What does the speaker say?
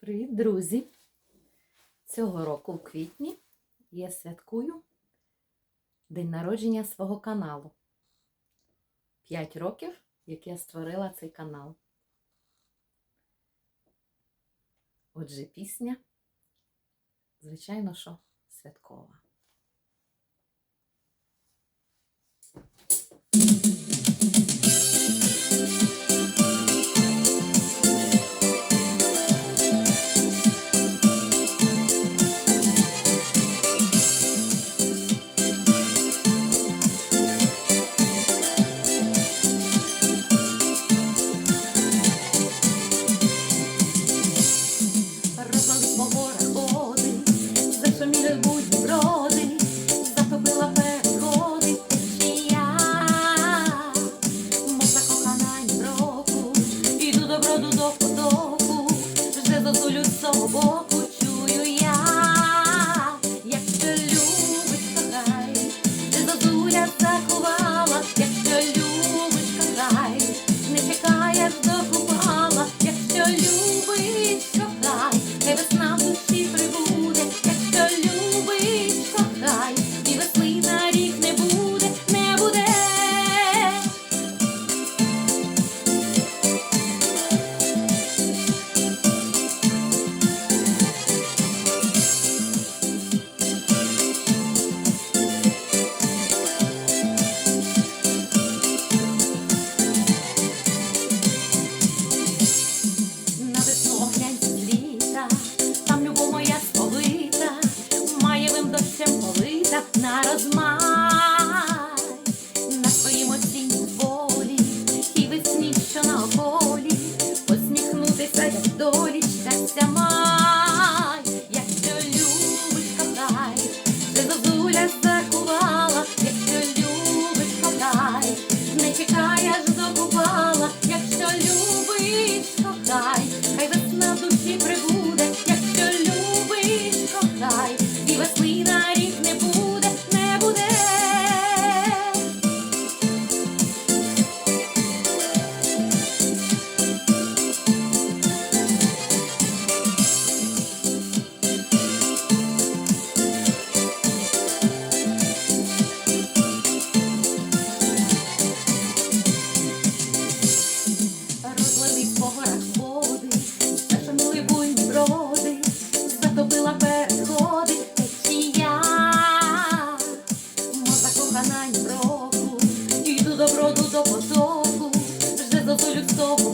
Привіт, друзі! Цього року в квітні я святкую день народження свого каналу. 5 років, як я створила цей канал. Отже, пісня, звичайно, що святкова. Thank you. Що мій не будь брат. Мила переходить течія, Моза кохана ні року, йду до броду потоку, вже за долю в того.